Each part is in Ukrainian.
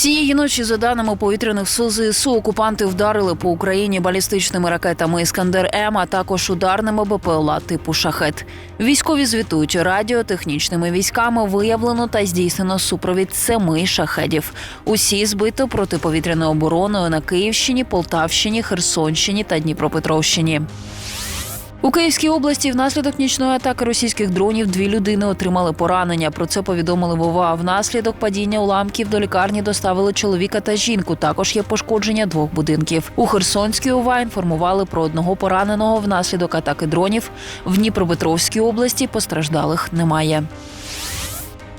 Цієї ночі, за даними повітряних сил ЗСУ, окупанти вдарили по Україні балістичними ракетами Іскандер М, а також ударними БПЛА типу Шахет. Військові звітують радіотехнічними військами виявлено та здійснено супровід семи шахедів. Усі збито протиповітряною обороною на Київщині, Полтавщині, Херсонщині та Дніпропетровщині. У Київській області внаслідок нічної атаки російських дронів дві людини отримали поранення. Про це повідомили в ОВА. Внаслідок падіння уламків до лікарні доставили чоловіка та жінку. Також є пошкодження двох будинків. У Херсонській ОВА інформували про одного пораненого внаслідок атаки дронів. В Дніпропетровській області постраждалих немає.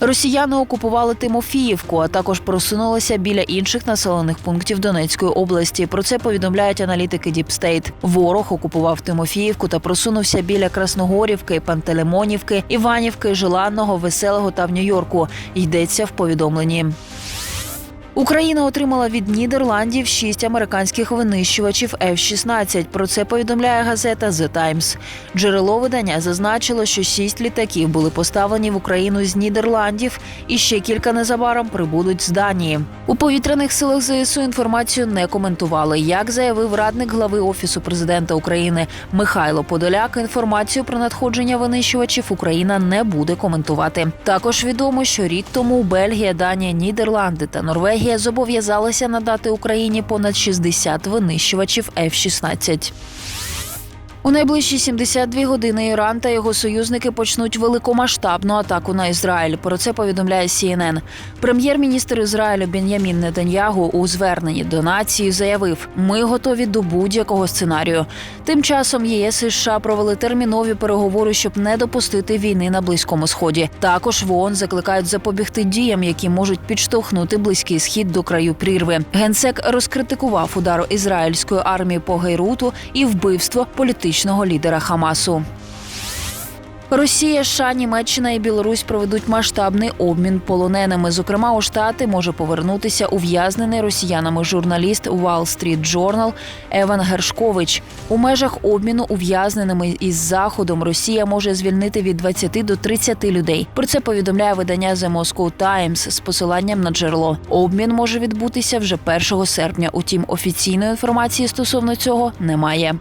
Росіяни окупували Тимофіївку, а також просунулися біля інших населених пунктів Донецької області. Про це повідомляють аналітики Діпстейт. Ворог окупував Тимофіївку та просунувся біля Красногорівки, Пантелеймонівки, Іванівки, Желанного, Веселого та в Нью-Йорку. Йдеться в повідомленні. Україна отримала від Нідерландів шість американських винищувачів F-16. Про це повідомляє газета The Times. Джерело видання зазначило, що шість літаків були поставлені в Україну з Нідерландів, і ще кілька незабаром прибудуть з Данії. У повітряних силах ЗСУ інформацію не коментували. Як заявив радник глави офісу президента України Михайло Подоляк, інформацію про надходження винищувачів Україна не буде коментувати. Також відомо, що рік тому Бельгія, Данія, Нідерланди та Норвегія зобов'язалися надати Україні понад 60 винищувачів F-16. У найближчі 72 години Іран та його союзники почнуть великомасштабну атаку на Ізраїль. Про це повідомляє CNN. Прем'єр-міністр Ізраїлю Бен'ямін Нетаньягу у зверненні до нації заявив: ми готові до будь-якого сценарію. Тим часом ЄС і США провели термінові переговори, щоб не допустити війни на близькому сході. Також в ООН закликають запобігти діям, які можуть підштовхнути близький схід до краю прірви. Генсек розкритикував удар ізраїльської армії по Гейруту і вбивство політичного лідера Хамасу. Росія, США, Німеччина і Білорусь проведуть масштабний обмін полоненими. Зокрема, у штати може повернутися ув'язнений росіянами журналіст Wall Street Journal Еван Гершкович. У межах обміну ув'язненими із заходом Росія може звільнити від 20 до 30 людей. Про це повідомляє видання The Moscow Times з посиланням на джерело. Обмін може відбутися вже 1 серпня. Утім, офіційної інформації стосовно цього немає.